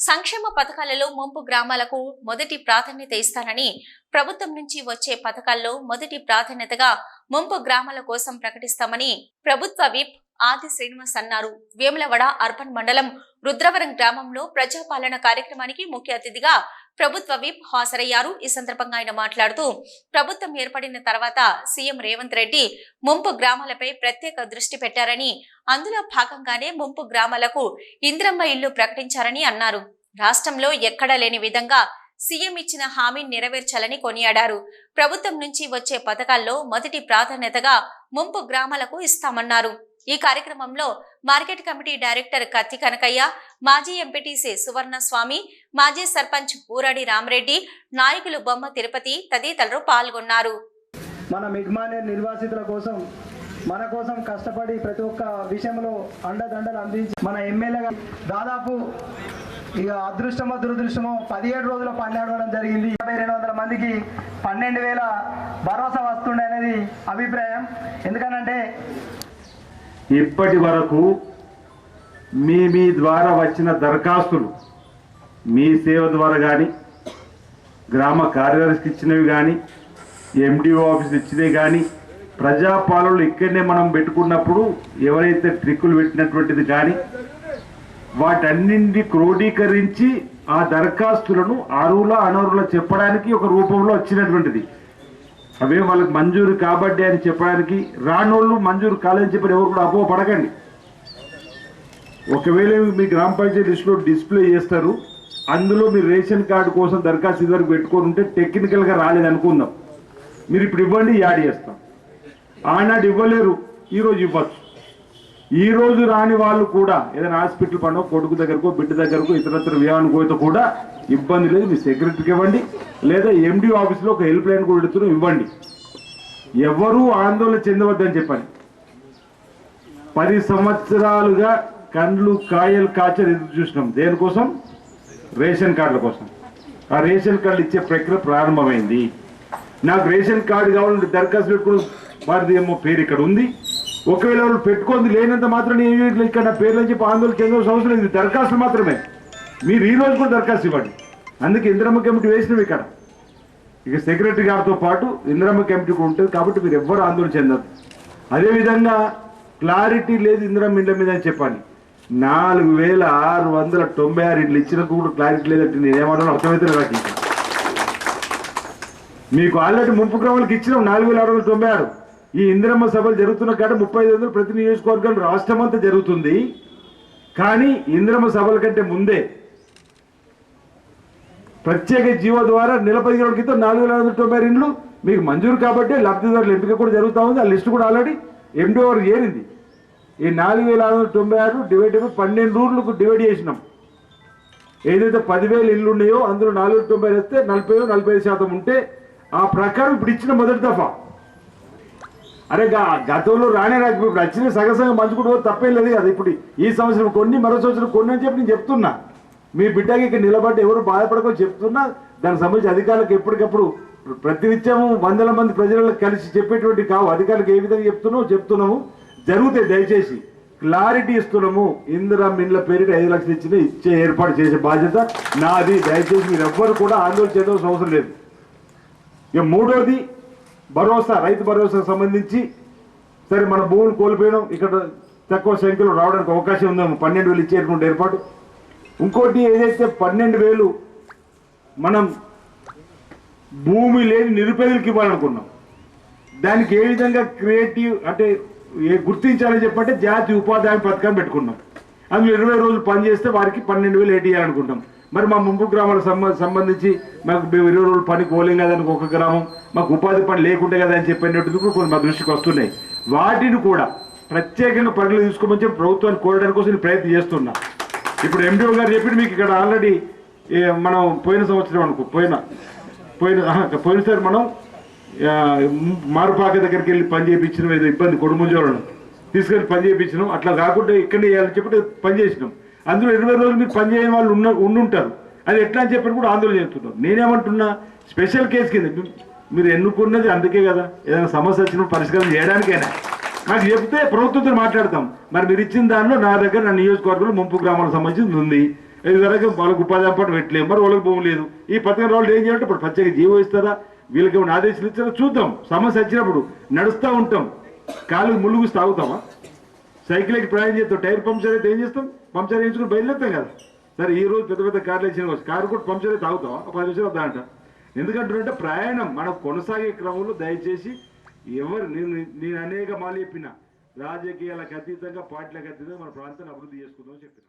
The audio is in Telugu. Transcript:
సంక్షేమ పథకాలలో ముంపు గ్రామాలకు మొదటి ప్రాధాన్యత ఇస్తానని ప్రభుత్వం నుంచి వచ్చే పథకాల్లో మొదటి ప్రాధాన్యతగా ముంపు గ్రామాల కోసం ప్రకటిస్తామని ప్రభుత్వ విప్ ఆది శ్రీనివాస్ అన్నారు. వేములవడ అర్బన్ మండలం రుద్రవరం గ్రామంలో ప్రజాపాలన కార్యక్రమానికి ముఖ్య అతిథిగా ప్రభుత్వ విప్ హాజరయ్యారు. ఈ సందర్భంగా ఆయన మాట్లాడుతూ ప్రభుత్వం ఏర్పడిన తర్వాత సీఎం రేవంత్ రెడ్డి ముంపు గ్రామాలపై ప్రత్యేక దృష్టి పెట్టారని అందులో భాగంగానే ముంపు గ్రామాలకు ఇంద్రమ్మ ఇల్లు ప్రకటించారని అన్నారు. రాష్ట్రంలో ఎక్కడా లేని విధంగా సీఎం ఇచ్చిన హామీని నెరవేర్చాలని కొనియాడారు. ప్రభుత్వం నుంచి వచ్చే పథకాల్లో మొదటి ప్రాధాన్యతగా ముంపు గ్రామాలకు ఇస్తామన్నారు. ఈ కార్యక్రమంలో మార్కెట్ కమిటీ డైరెక్టర్ కత్తి కనకయ్య మాజీ ఎంపీటీసీ సువర్ణస్వామి మాజీ సర్పంచ్ ఊరడి రామరెడ్డి నాయకులు బొమ్మ తిరుపతి తదితరులు పాల్గొన్నారు. మన మిగ్మానే నిర్వాసితుల కోసం మన కోసం కష్టపడి ప్రతి ఒక్క విషయంలో అండదండలు అందించి మన ఎమ్మెల్యేగా దాదాపు ఇక అదృష్టమో దురదృష్టమో పదిహేడు రోజులు పని జరిగింది. యాభై రెండు వందల మందికి పన్నెండు వేల భరోసా వస్తుండే అనేది అభిప్రాయం. ఎందుకనంటే ఇప్పటి వరకు మీ మీ ద్వారా వచ్చిన దరఖాస్తులు మీ సేవ ద్వారా కానీ గ్రామ కార్యదర్శికి ఇచ్చినవి కానీ ఎండిఓ ఆఫీస్ ఇచ్చినవి కానీ ప్రజాపాలనలు ఇక్కడనే మనం పెట్టుకున్నప్పుడు ఎవరైతే ట్రిక్కులు పెట్టినటువంటిది కానీ వాటన్నింటి క్రోడీకరించి ఆ దరఖాస్తులను అరువుల అనరుల చెప్పడానికి ఒక రూపంలో వచ్చినటువంటిది. అవే వాళ్ళకి మంజూరు కాబట్టి అని చెప్పడానికి రానోళ్ళు మంజూరు కాలేదని చెప్పి ఎవరు కూడా అపోహ పడకండి. ఒకవేళ మీ గ్రామ పంచాయతీ లిస్టులో డిస్ప్లే చేస్తారు అందులో మీరు రేషన్ కార్డు కోసం దరఖాస్తు ఇదివరకు పెట్టుకొని ఉంటే టెక్నికల్గా రాలేదు అనుకుందాం. మీరు ఇప్పుడు ఇవ్వండి యాడ్ చేస్తాం. ఆనాడు ఇవ్వలేరు ఈరోజు ఇవ్వచ్చు. ఈ రోజు రాని వాళ్ళు కూడా ఏదైనా హాస్పిటల్ పనో కొడుకు దగ్గరకో బిడ్డ దగ్గరకో ఇతరత్ర వివాహానికి పోతే కూడా ఇబ్బంది లేదు. మీ సెక్రటరీకి ఇవ్వండి. లేదా ఎండి ఆఫీస్లో ఒక హెల్ప్ లైన్ కూడా పెడుతున్నాం ఇవ్వండి. ఎవరూ ఆందోళన చెందవద్దని చెప్పండి పది సంవత్సరాలుగా కండ్లు కాయలు కాచలు ఎదురు చూసినాం. దేనికోసం? రేషన్ కార్డుల కోసం. ఆ రేషన్ కార్డు ఇచ్చే ప్రక్రియ ప్రారంభమైంది. నాకు రేషన్ కార్డు కావాలంటే దరఖాస్తు పెట్టుకుని వారిది ఏమో పేరు ఇక్కడ ఉంది. ఒకవేళ వాళ్ళు పెట్టుకుంది లేనంత మాత్రం నేను ఇక్కడ నా పేర్లు చెప్పి ఆందోళన చెందవలసిన అవసరం లేదు. దరఖాస్తులు దరఖాస్తు మాత్రమే. మీరు ఈ రోజు కూడా దరఖాస్తు ఇవ్వండి. అందుకే ఇంద్రమ్మ కమిటీ వేసినవి ఇక్కడ. ఇక సెక్రటరీ గారితో పాటు ఇంద్రమ్మ కమిటీ కూడా ఉంటుంది కాబట్టి మీరు ఎవ్వరు ఆందోళన చెందరు. అదేవిధంగా క్లారిటీ లేదు ఇంద్రమ్మ ఇండ్ల మీద అని చెప్పాలి. నాలుగు వేల ఆరు వందల తొంభై ఆరు ఇండ్లు ఇచ్చిన కూడా క్లారిటీ లేదంటే నేనేమన్నా అర్థమైతే నాకు మీకు ఆల్రెడీ ముంపు గ్రామాలకు ఇచ్చినాం నాలుగు వేల ఆరు వందల తొంభై ఆరు. ఈ ఇందిరమ్మ సభలు జరుగుతున్న కాడ ముప్పై ఐదు వందలు ప్రతి నియోజకవర్గం రాష్ట్రం అంతా జరుగుతుంది. కానీ ఇందిరమ్మ సభల కంటే ముందే ప్రత్యేక జీవో ద్వారా నెల పదిహేను క్రితం నాలుగు వేల వందల తొంభై ఆరు ఇండ్లు మీకు మంజూరు కాబట్టి లబ్ధిదారుల ఎంపిక కూడా జరుగుతూ ఉంది. ఆ లిస్టు కూడా ఆల్రెడీ ఎండో వరకు ఏరింది. ఈ నాలుగు వేల ఆరు వందల తొంభై ఆరు డివైడ్ అయిపోయి పన్నెండు ఊర్లకు డివైడ్ చేసినాం. ఏదైతే పదివేలు ఇల్లు ఉన్నాయో అందులో నాలుగు వేల తొంభై వస్తే నలభై నలభై ఐదు శాతం ఉంటే ఆ ప్రకారం ఇప్పుడు ఇచ్చిన మొదటి దఫా అరే గా- గతంలో రానే రాక ఇప్పుడు వచ్చిన సగసగం పంచుకుంటూ తప్పేం లేదు కదా ఇప్పుడు. ఈ సంవత్సరం కొన్ని మరో సంవత్సరం కొన్ని అని చెప్పి నేను చెప్తున్నా. మీ బిడ్డకి ఇక్కడ నిలబడి ఎవరు బాధపడకో చెప్తున్నా. దానికి సంబంధించి అధికారులకు ఎప్పటికప్పుడు ప్రతినిత్యము వందల మంది ప్రజలకు కలిసి చెప్పేటువంటి కావు. అధికారులకు ఏ విధంగా చెప్తున్నావు చెప్తున్నాము. జరుగుతాయి దయచేసి క్లారిటీ ఇస్తున్నాము. ఇందిరా మిన్ల పేరిట ఐదు లక్షలు ఇచ్చిన ఇచ్చే ఏర్పాటు చేసే బాధ్యత నాది. దయచేసి మీరు ఎవ్వరు కూడా ఆందోళన చేయడం అవసరం లేదు. ఇక మూడోది భరోసా రైతు భరోసాకు సంబంధించి సరే మన భూములు కోల్పోయినాం. ఇక్కడ తక్కువ సంఖ్యలో రావడానికి అవకాశం ఉందేమో. పన్నెండు వేలు ఇచ్చేటువంటి ఏర్పాటు. ఇంకోటి ఏదైతే పన్నెండు వేలు మనం భూమి లేని నిరుపేదలకు ఇవ్వాలనుకున్నాం. దానికి ఏ విధంగా క్రియేటివ్ అంటే ఏ గుర్తించాలని చెప్పంటే జాతీయ ఉపాధి హామీ పథకాన్ని పెట్టుకున్నాం. అందులో ఇరవై రోజులు పనిచేస్తే వారికి పన్నెండు వేలు ఏటి ఇవ్వాలనుకుంటాం మరి మా ముంపు గ్రామాలకు సంబంధించి మాకు మేము ఇరవై రోజులు పని కోలేం కదా అని ఒక గ్రామం మాకు ఉపాధి పని లేకుంటే కదా అని చెప్పినట్టు కొన్ని మా దృష్టికి వస్తున్నాయి. వాటిని కూడా ప్రత్యేకంగా పనులు తీసుకోమని చెప్పి ప్రభుత్వాన్ని కోరడానికి కోసం ప్రయత్నం చేస్తున్నా. ఇప్పుడు ఎండిఓ గారు చెప్పి మీకు ఇక్కడ ఆల్రెడీ మనం పోయిన సంవత్సరం అనుకో పోయిన పోయిన పోయినసారి మనం మారుపాక దగ్గరికి వెళ్ళి పని చేయించినాం ఏదో ఇబ్బంది కొడుముంజోళ్ళను తీసుకెళ్ళి పని చేయించినాం. అట్లా కాకుండా ఇక్కడనే చేయాలని చెప్పి పని చేసినాం. అందులో ఇరవై రోజులు మీరు పనిచేయని వాళ్ళు ఉన్న ఉండుంటారు. అది ఎట్లా అని చెప్పి కూడా ఆందోళన చేస్తున్నారు నేనేమంటున్నా స్పెషల్ కేసు కింద మీరు ఎన్నుకున్నది అందుకే కదా. ఏదైనా సమస్య వచ్చినప్పుడు పరిష్కారం చేయడానికైనా. నాకు చెప్తే ప్రభుత్వంతో మాట్లాడతాం. మరి మీరు ఇచ్చిన దానిలో నా దగ్గర నా నియోజకవర్గంలో ముంపు గ్రామాలకు సంబంధించింది ఉంది. ఇది వరకు వాళ్ళకు ఉపాధి అప్పటి పెట్టలేదు మరి వాళ్ళకి భూమి లేదు. ఈ పథకం రోజులు ఏం చేయాలంటే ఇప్పుడు ప్రత్యేక జీవో ఇస్తారా? వీళ్ళకి ఏమైనా ఆదేశాలు ఇచ్చారా? చూద్దాం. సమస్య వచ్చినప్పుడు నడుస్తూ ఉంటాం. కాలు ములుగు సాగుతామా? సైకిల్ ఎక్కి ప్రయాణం చేస్తాం టైర్ పంక్చర్ అయితే ఏం చేస్తాం? పంక్చర్ వేయించుకుని బయలుదేరుతాం కదా. సరే ఈ రోజు పెద్ద పెద్ద కార్లు వేసిన కారు కూడా పంక్చర్ అయితే తాగుతాం. పది నిమిషాలు వద్దా ఎందుకంటుంటే ప్రయాణం మనం కొనసాగే క్రమంలో దయచేసి ఎవరు నేను నేను అనేక మాలు చెప్పిన రాజకీయాలకు అతీతంగా పార్టీలకు అతీతంగా మన ప్రాంతాన్ని అభివృద్ధి చేసుకుందామని చెప్పిన.